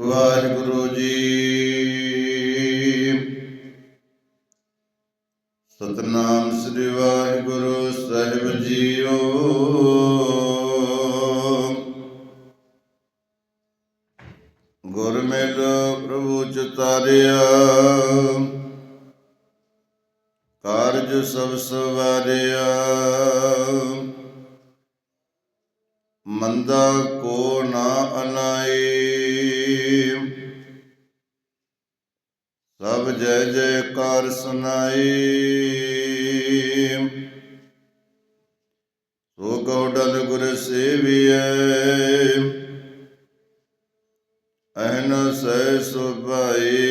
ਵਾਹਿਗੁਰੂ ਜੀ। ਸਤਨਾਮ ਸ੍ਰੀ ਵਾਹਿਗੁਰੂ, ਸਾਹਿਬ ਜੀਓ। ਗੁਰ ਮਿਲ ਪ੍ਰਭੂ ਚਤਾਰਿਆ ਕਾਰਜ ਸਭ ਸਵਾਰਿਆ। ਮੰਦਾ ਕੋ ਨਾ ਅਨਾਏ ਸਭ ਜੈ ਜੈਕਾਰ ਸੁਨਾਈ। ਸੋ ਕਉ ਡਲ ਗੁਰ ਸੇਵੀਐ। ਅਹਨ ਸਹਿ ਸੁਭਾਈ।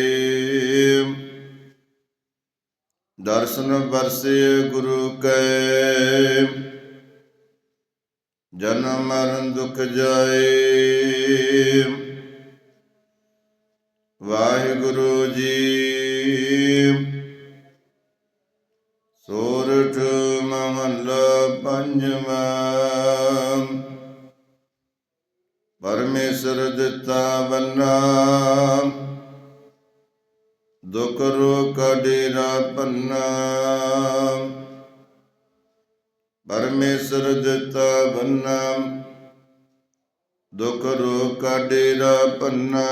ਦਰਸ਼ਨ ਵਰਸੇ ਗੁਰੂ ਕੈ। ਜਨਮ ਮਰਨ ਦੁਖ ਜਾਏ। ਵਾਹਿਗੁਰੂ ਜੀ ਪੰਜਵਾਂ। ਪਰਮੇਸ਼ਰ ਦਿੱਤਾ ਬੰਨਾ ਦੁਖ ਰੋਗ ਡੇਰਾ ਪੰਨਾ ਪਰਮੇਸ਼ਰ ਦਿੱਤਾ ਬੰਨਾ ਦੁਖ ਰੋਗ ਕਾ ਡੇਰਾ ਪੰਨਾ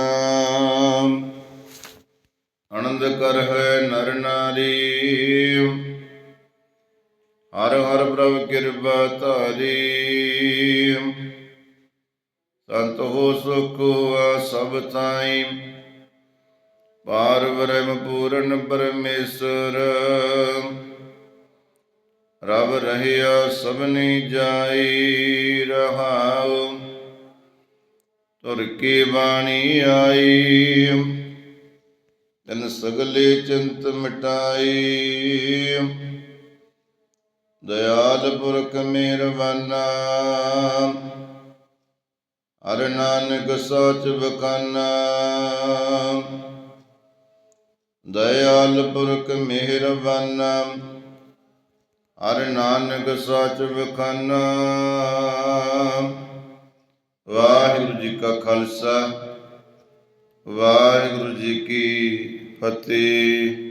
ਆਨੰਦ ਕਰ ਹੈ ਨਰ ਨਾਰੀ। ਹਰ ਹਰ ਪ੍ਰਭ ਕਿਰਪਾ ਧਾਰੀ। ਸੰਤ ਹੋ ਸੁਖ ਸਭ ਤਾਈ। ਪਾਰ ਬ੍ਰਹਮ ਪੂਰਨ ਪਰਮੇਸ਼ਰ। ਰਬ ਰਹਿਆ ਸਭਨੀ ਜਾਈ ਰਹਾਉ। ਤੁਰ ਕੀ ਬਾਣੀ ਆਈ। ਤਨ ਸਗਲੇ ਚਿੰਤ ਮਿਟਾਈ। ਦਇਆਲ ਪੁਰਖ ਮਿਹਰਬਾਨਾ। ਹਰ ਨਾਨਕ ਸੋਚ ਬਖਾਨਾ। ਦਇਆਲ ਪੁਰਖ ਮਿਹਰਬਾਨਾ। ਹਰ ਨਾਨਕ ਸੋਚ ਬਖਾਨਾ। ਵਾਹਿਗੁਰੂ ਜੀ ਕਾ ਖਾਲਸਾ। ਵਾਹਿਗੁਰੂ ਜੀ ਕੀ ਫਤਿਹ।